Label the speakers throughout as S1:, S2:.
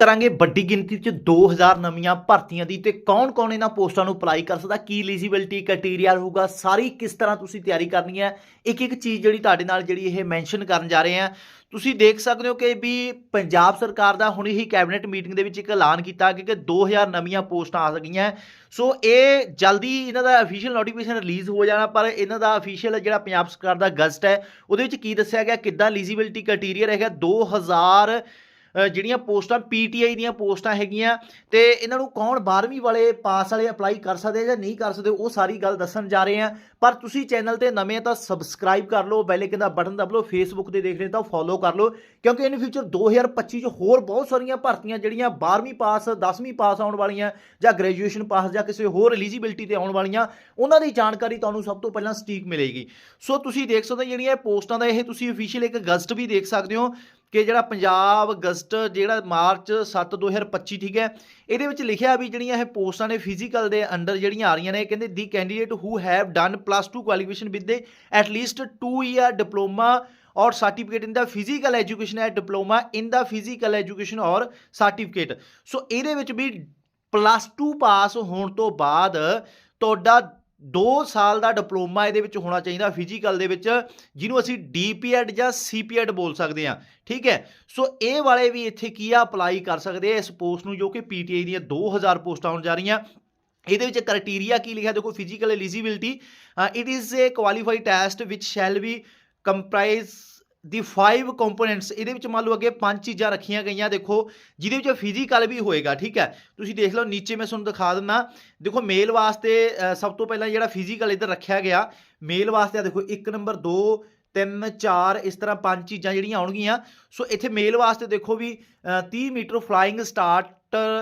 S1: ਕਰਾਂਗੇ ਵੱਡੀ ਗਿਣਤੀ 'ਚ 2000 ਨਵੀਆਂ ਭਰਤੀਆਂ ਦੀ ਤੇ ਕੌਣ-ਕੌਣ ਇਹਨਾਂ ਪੋਸਟਾਂ ਨੂੰ ਅਪਲਾਈ ਕਰ ਸਕਦਾ? ਕੀ ਐਲੀਜੀਬਿਲਟੀ ਕ੍ਰਾਈਟੇਰੀਆ ਹੋਊਗਾ ਸਾਰੀ ਕਿਸ ਤਰ੍ਹਾਂ ਤੁਸੀਂ ਤਿਆਰੀ ਕਰਨੀ ਹੈ? ਇੱਕ ਇੱਕ ਚੀਜ਼ ਜਿਹੜੀ ਤੁਹਾਡੇ ਨਾਲ ਜਿਹੜੀ ਇਹ ਮੈਂਸ਼ਨ ਕਰਨ ਜਾ ਰਹੇ ਹਾਂ। ਤੁਸੀਂ ਦੇਖ ਸਕਦੇ ਹੋ ਕਿ ਵੀ ਪੰਜਾਬ ਸਰਕਾਰ ਦਾ ਹੁਣੇ ਹੀ ਕੈਬਨਿਟ ਮੀਟਿੰਗ ਦੇ ਵਿੱਚ ਇੱਕ ਐਲਾਨ ਕੀਤਾ ਗਿਆ ਕਿ 2000 ਨਵੀਆਂ ਪੋਸਟਾਂ ਆ ਸਕੀਆਂ। ਸੋ ਇਹ ਜਲਦੀ ਇਹਨਾਂ ਦਾ ਅਫੀਸ਼ੀਅਲ ਨੋਟੀਫਿਕੇਸ਼ਨ ਰਿਲੀਜ਼ ਹੋ ਜਾਣਾ ਪਰ ਇਹਨਾਂ ਦਾ ਅਫੀਸ਼ੀਅਲ ਜਿਹੜਾ ਪੰਜਾਬ ਸਰਕਾਰ ਦਾ ਗਜ਼ਟ ਹੈ ਉਹਦੇ ਵਿੱਚ ਕੀ ਦੱਸਿਆ ਗਿਆ? ਕਿੱਦਾਂ ਐਲੀਜੀਬਿਲਟੀ ਕ੍ਰਾਈਟੇਰੀਆ ਰਹੇਗਾ 2000 ਅ, ਜਿਹੜੀਆਂ ਪੋਸਟਾਂ, ਪੀਟੀਆਈ ਦੀਆਂ ਪੋਸਟਾਂ ਹੈਗੀਆਂ, ਤੇ ਇਹਨਾਂ ਨੂੰ ਕੌਣ 12ਵੀਂ ਵਾਲੇ ਪਾਸ ਵਾਲੇ ਅਪਲਾਈ ਕਰ ਸਕਦੇ ਜਾਂ ਨਹੀਂ ਕਰ ਸਕਦੇ, ਉਹ ਸਾਰੀ ਗੱਲ ਦੱਸਣ ਜਾ ਰਹੇ ਆ। ਪਰ ਤੁਸੀਂ ਚੈਨਲ ਤੇ ਨਵੇਂ ਤਾਂ ਸਬਸਕ੍ਰਾਈਬ ਕਰ ਲਓ ਬੈਲ ਆਈਕਨ ਦਾ ਬਟਨ ਦਬ ਲਓ ਫੇਸਬੁੱਕ ਤੇ ਦੇਖ ਰਹੇ ਤਾਂ ਫੋਲੋ ਕਰ ਲਓ, ਕਿਉਂਕਿ ਇਨ ਫਿਊਚਰ 2025 ਚ ਹੋਰ ਬਹੁਤ ਸਾਰੀਆਂ ਭਰਤੀਆਂ ਜਿਹੜੀਆਂ 12ਵੀਂ ਪਾਸ 10ਵੀਂ ਪਾਸ ਆਉਣ ਵਾਲੀਆਂ ਜਾਂ ਗ੍ਰੈਜੂਏਸ਼ਨ ਪਾਸ ਜਾਂ ਕਿਸੇ ਹੋਰ ਐਲੀਜੀਬਿਲਟੀ ਤੇ ਆਉਣ ਵਾਲੀਆਂ, ਉਹਨਾਂ ਦੀ ਜਾਣਕਾਰੀ ਤੁਹਾਨੂੰ ਸਭ ਤੋਂ ਪਹਿਲਾਂ ਸਟੀਕ ਮਿਲੇਗੀ। ਸੋ ਤੁਸੀਂ ਦੇਖ ਸਕਦੇ ਹੋ ਜਿਹੜੀਆਂ ਇਹ ਪੋਸਟਾਂ ਦਾ, ਇਹ ਤੁਸੀਂ ਅਫੀਸ਼ੀਅਲ ਇੱਕ ਗਜ਼ਟ ਵੀ ਦੇਖ ਸਕਦੇ ਹੋ। ਕਿ ਜਿਹੜਾ ਪੰਜਾਬ ਅਗਸਤ ਜਿਹੜਾ ਮਾਰਚ 7 2025 ਠੀਕ ਹੈ, ਇਹਦੇ ਵਿੱਚ ਲਿਖਿਆ ਵੀ ਜਿਹੜੀਆਂ ਇਹ ਪੋਸਟਾਂ ਨੇ ਫਿਜ਼ੀਕਲ ਦੇ ਅੰਡਰ ਜਿਹੜੀਆਂ ਆ ਰਹੀਆਂ ਨੇ ਕਹਿੰਦੇ the candidate who have done plus 2 qualification with the at least 2 year diploma or certificate in the physical education ਹੈ diploma in the physical education or certificate so ਇਹਦੇ ਵਿੱਚ ਵੀ ਪਲੱਸ 2 ਪਾਸ ਹੋਣ ਤੋਂ ਬਾਅਦ ਤੁਹਾਡਾ 2 ਸਾਲ ਦਾ ਡਿਪਲੋਮਾ ਇਹਦੇ ਵਿੱਚ ਹੋਣਾ ਚਾਹੀਦਾ ਫਿਜ਼ੀਕਲ ਦੇ ਵਿੱਚ, ਜਿਹਨੂੰ ਅਸੀਂ ਡੀਪੀਐਡ ਜਾਂ ਸੀਪੀਐਡ ਬੋਲ ਸਕਦੇ ਹਾਂ, ਠੀਕ ਹੈ? ਸੋ ਇਹ ਵਾਲੇ ਵੀ ਇੱਥੇ ਕੀ ਆ ਅਪਲਾਈ ਕਰ ਸਕਦੇ ਆ ਇਸ ਪੋਸਟ ਨੂੰ ਜੋ ਕਿ ਪੀਟੀਆਈ ਦੀਆਂ 2000 ਪੋਸਟਾਂ ਹੋਣ ਜਾ ਰਹੀਆਂ। ਇਹਦੇ ਵਿੱਚ ਕ੍ਰਾਈਟੇਰੀਆ ਕੀ ਲਿਖਿਆ? ਦੇਖੋ physical eligibility it is a qualified test which shall be comprise the 5 components ਇਹਦੇ ਵਿੱਚ ਮੰਨ ਲਓ ਅੱਗੇ ਪੰਜ ਚੀਜ਼ਾਂ ਰੱਖੀਆਂ ਗਈਆਂ, ਦੇਖੋ, ਜਿਹਦੇ ਵਿੱਚ ਫਿਜ਼ੀਕਲ ਵੀ ਹੋਏਗਾ, ਠੀਕ ਹੈ? ਤੁਸੀਂ ਦੇਖ ਲਓ, ਨੀਚੇ ਮੈਂ ਤੁਹਾਨੂੰ ਦਿਖਾ ਦਿੰਦਾ। ਦੇਖੋ ਮੇਲ ਵਾਸਤੇ ਸਭ ਤੋਂ ਪਹਿਲਾਂ ਜਿਹੜਾ ਫਿਜ਼ੀਕਲ ਇੱਧਰ ਰੱਖਿਆ ਗਿਆ ਮੇਲ ਵਾਸਤੇ ਆ ਦੇਖੋ 1 ਨੰਬਰ 2 3 4 ਇਸ ਤਰ੍ਹਾਂ ਪੰਜ ਚੀਜ਼ਾਂ ਜਿਹੜੀਆਂ ਆਉਣਗੀਆਂ। ਸੋ ਇੱਥੇ ਮੇਲ ਵਾਸਤੇ ਦੇਖੋ ਵੀ ਅ, 30 ਮੀਟਰ ਫਲਾਈਂਗ ਸਟਾਰਟ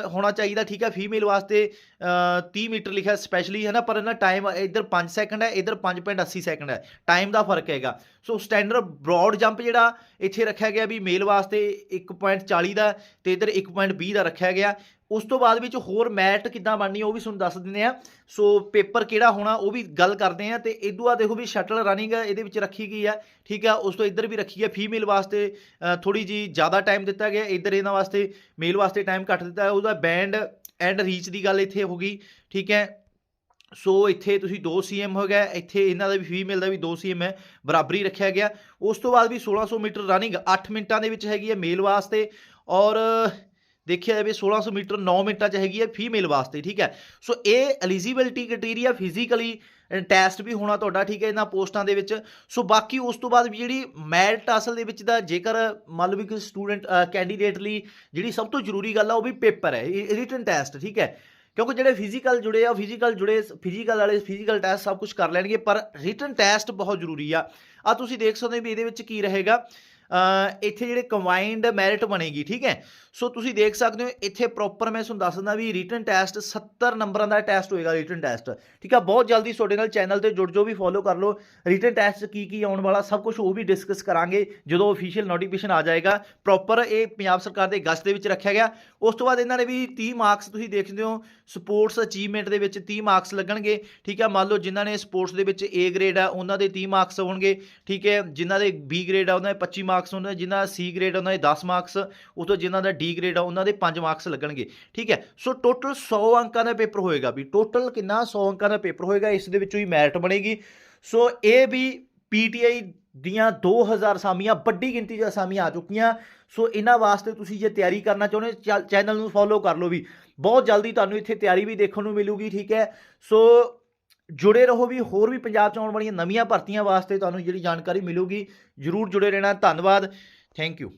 S1: ਹੋਣਾ ਚਾਹੀਦਾ ਠੀਕ ਹੈ ਫੀਮੇਲ ਵਾਸਤੇ ਅ, 30 ਮੀਟਰ ਲਿਖਿਆ ਸਪੈਸ਼ਲੀ ਹੈ ਨਾ ਪਰ ਇਹਨਾਂ ਟਾਈਮ ਇੱਧਰ 5 ਸੈਕਿੰਡ ਹੈ ਇੱਧਰ 5.80 ਸੈਕਿੰਡ ਹੈ ਟਾਈਮ ਦਾ ਫ਼ਰਕ ਹੈਗਾ। ਸੋ ਸਟੈਂਡਰਡ ਬ੍ਰੌਡ ਜੰਪ ਜਿਹੜਾ ਇੱਥੇ ਰੱਖਿਆ ਗਿਆ ਵੀ ਮੇਲ ਵਾਸਤੇ 1.40 ਦਾ ਤੇ ਇੱਧਰ 1.20 ਦਾ ਰੱਖਿਆ ਗਿਆ। ਉਸ ਤੋਂ ਬਾਅਦ ਵਿੱਚ ਹੋਰ ਮੈਟ ਕਿੱਦਾਂ ਬਣਨੀ ਉਹ ਵੀ ਤੁਹਾਨੂੰ ਦੱਸ ਦਿੰਦੇ ਆ ਸੋ ਪੇਪਰ ਕਿਹੜਾ ਹੋਣਾ ਉਹ ਵੀ ਗੱਲ ਕਰਦੇ ਆ ਤੇ ਇਦੋਂ ਆ ਦੇਖੋ ਵੀ ਸ਼ਟਲ ਰਨਿੰਗ ਇਹਦੇ ਵਿੱਚ ਰੱਖੀ ਗਈ ਆ ਠੀਕ ਆ ਉਸ ਤੋਂ ਇੱਧਰ ਵੀ ਰੱਖੀ ਹੈ ਫੀਮੇਲ ਵਾਸਤੇ ਥੋੜੀ ਜੀ ਜ਼ਿਆਦਾ ਟਾਈਮ ਦਿੱਤਾ ਗਿਆ, ਇੱਧਰ ਇਹਨਾਂ ਵਾਸਤੇ ਮੇਲ ਵਾਸਤੇ ਟਾਈਮ ਘੱਟ ਦਿੱਤਾ, ਉਹਦਾ ਬੈਂਡ ਐਂਡ ਰੀਚ ਦੀ ਗੱਲ ਇੱਥੇ ਹੋ ਗਈ, ਠੀਕ ਹੈ? ਸੋ ਇੱਥੇ ਤੁਸੀਂ 2 ਸੀਐਮ ਹੋ ਗਿਆ, ਇੱਥੇ ਇਹਨਾਂ ਦਾ ਵੀ ਫੀਮੇਲ ਦਾ ਵੀ 2 ਸੀਐਮ ਹੈ, ਬਰਾਬਰੀ ਰੱਖਿਆ ਗਿਆ। ਉਸ ਤੋਂ ਬਾਅਦ ਵੀ 1600 ਮੀਟਰ ਰਨਿੰਗ 8 ਮਿੰਟਾਂ ਦੇ ਵਿੱਚ ਹੈਗੀ ਹੈ ਮੇਲ ਵਾਸਤੇ ਔਰ ਦੇਖਿਆ ਜਾਵੇ 1600 ਮੀਟਰ 9 ਮਿੰਟਾਂ ਚ ਹੈਗੀ ਹੈ ਫੀਮੇਲ ਵਾਸਤੇ, ਠੀਕ ਹੈ? ਸੋ ਇਹ ਐਲੀਜੀਬਿਲਟੀ ਕ੍ਰਾਈਟੇਰੀਆ ਫਿਜ਼ੀਕਲੀ ਟੈਸਟ ਵੀ ਹੋਣਾ ਤੁਹਾਡਾ, ਠੀਕ ਹੈ, ਇਹਨਾਂ ਪੋਸਟਾਂ ਦੇ ਵਿੱਚ। ਸੋ ਬਾਕੀ ਉਸ ਤੋਂ ਬਾਅਦ ਵੀ ਜਿਹੜੀ ਮੈਰਿਟ ਅਸਲ ਦੇ ਵਿੱਚ ਦਾ ਜੇਕਰ ਮੰਨ ਲਓ ਵੀ ਕਿਸੇ ਸਟੂਡੈਂਟ ਕੈਂਡੀਡੇਟ ਲਈ ਜਿਹੜੀ ਸਭ ਤੋਂ ਜ਼ਰੂਰੀ ਗੱਲ ਆ, ਉਹ ਵੀ ਪੇਪਰ ਹੈ ਰਿਟਨ ਟੈਸਟ ਠੀਕ ਹੈ। ਕਿਉਂਕਿ ਜਿਹੜੇ ਫਿਜ਼ੀਕਲ ਜੁੜੇ ਆ ਫਿਜ਼ੀਕਲ ਜੁੜੇ ਫਿਜ਼ੀਕਲ ਵਾਲੇ ਫਿਜ਼ੀਕਲ ਟੈਸਟ ਸਭ ਕੁਝ ਕਰ ਲੈਣਗੇ, ਪਰ ਰਿਟਨ ਟੈਸਟ ਬਹੁਤ ਜ਼ਰੂਰੀ ਆ। ਆ ਤੁਸੀਂ ਦੇਖ ਸਕਦੇ ਹੋ ਵੀ ਇਹਦੇ ਵਿੱਚ ਕੀ ਰਹੇਗਾ। ਇੱਥੇ ਜਿਹੜੇ ਕੰਬਾਈਨਡ ਮੈਰਿਟ ਬਣੇਗੀ, ਠੀਕ ਹੈ? ਸੋ ਤੁਸੀਂ ਦੇਖ ਸਕਦੇ ਹੋ, ਇੱਥੇ ਪ੍ਰੋਪਰ ਮੈਂ ਤੁਹਾਨੂੰ ਦੱਸ ਦਿੰਦਾ ਵੀ ਰਿਟਨ ਟੈਸਟ 70 ਨੰਬਰਾਂ ਦਾ ਟੈਸਟ ਹੋਏਗਾ ਰਿਟਨ ਟੈਸਟ ਠੀਕ ਆ, ਬਹੁਤ ਜਲਦੀ ਤੁਹਾਡੇ ਨਾਲ ਚੈਨਲ ਤੇ ਜੁੜ ਜਾਓ, ਵੀ ਫੋਲੋ ਕਰ ਲਓ। ਰਿਟਨ ਟੈਸਟ ਕੀ ਕੀ ਆਉਣ ਵਾਲਾ, ਸਭ ਕੁਝ ਉਹ ਵੀ ਡਿਸਕਸ ਕਰਾਂਗੇ, ਜਦੋਂ ਅਫੀਸ਼ੀਅਲ ਨੋਟੀਫਿਕੇਸ਼ਨ ਆ ਜਾਏਗਾ। ਪ੍ਰੋਪਰ ਇਹ ਪੰਜਾਬ ਸਰਕਾਰ ਦੇ ਗਸਤ ਦੇ ਵਿੱਚ ਰੱਖਿਆ ਗਿਆ। ਉਸ ਤੋਂ ਬਾਅਦ ਇਹਨਾਂ ਨੇ ਵੀ 30 ਮਾਰਕਸ ਤੁਸੀਂ ਦੇਖਦੇ ਹੋ ਸਪੋਰਟਸ ਅਚੀਵਮੈਂਟ ਦੇ ਵਿੱਚ 30 ਮਾਰਕਸ ਲੱਗਣਗੇ। ਠੀਕ ਹੈ ਮੰਨ ਲਓ ਜਿਨ੍ਹਾਂ ਨੇ ਸਪੋਰਟਸ ਦੇ ਵਿੱਚ A ਗ੍ਰੇਡ ਆ, ਉਹਨਾਂ ਦੇ 30 ਮਾਰਕਸ ਹੋਣਗੇ। ਠੀਕ ਹੈ, ਜਿਨ੍ਹਾਂ ਦੇ B ਗ੍ਰੇਡ ਆ, ਉਹਨਾਂ ਦੇ 25 ਮਾਰਕਸ ਹੋਣਗੇ ਜਿਨ੍ਹਾਂ ਦਾ C ਗ੍ਰੇਡ ਉਹਨਾਂ ਦੇ 10 ਮਾਰਕਸ ਉਸ ਤੋਂ ਜਿਨ੍ਹਾਂ ਦਾ ਡੀ ਗ੍ਰੇਡ ਆ, ਉਹਨਾਂ ਦੇ 5 ਮਾਰਕਸ ਲੱਗਣਗੇ, ਠੀਕ ਹੈ? ਸੋ ਟੋਟਲ 100 ਅੰਕਾਂ ਦਾ ਪੇਪਰ ਹੋਏਗਾ ਵੀ ਟੋਟਲ ਕਿੰਨਾ 100 ਅੰਕਾਂ ਦਾ ਪੇਪਰ ਹੋਏਗਾ, ਇਸ ਦੇ ਵਿੱਚੋਂ ਹੀ ਮੈਰਿਟ ਬਣੇਗੀ। ਸੋ ਇਹ ਵੀ ਪੀਟੀਆਈ ਦੀਆਂ 2000 ਅਸਾਮੀਆਂ, ਵੱਡੀ ਗਿਣਤੀ 'ਚ ਅਸਾਮੀਆਂ ਆ ਚੁੱਕੀਆਂ। ਸੋ ਇਹਨਾਂ ਵਾਸਤੇ ਤੁਸੀਂ ਜੇ ਤਿਆਰੀ ਕਰਨਾ ਚਾਹੁੰਦੇ ਚੈ- ਚੈਨਲ ਨੂੰ ਫੋਲੋ ਕਰ ਲਓ ਵੀ। ਬਹੁਤ ਜਲਦੀ ਤੁਹਾਨੂੰ ਇੱਥੇ ਤਿਆਰੀ ਵੀ ਦੇਖਣ ਨੂੰ ਮਿਲੂਗੀ, ਠੀਕ ਹੈ? ਸੋ ਜੁੜੇ ਰਹੋ ਵੀ, ਹੋਰ ਵੀ ਪੰਜਾਬ 'ਚ ਆਉਣ ਵਾਲੀਆਂ ਨਵੀਆਂ ਭਰਤੀਆਂ ਵਾਸਤੇ ਤੁਹਾਨੂੰ ਜਿਹੜੀ ਜਾਣਕਾਰੀ ਮਿਲੂਗੀ, ਜਰੂਰ ਜੁੜੇ ਰਹਿਣਾ, ਧੰਨਵਾਦ, ਥੈਂਕ ਯੂ।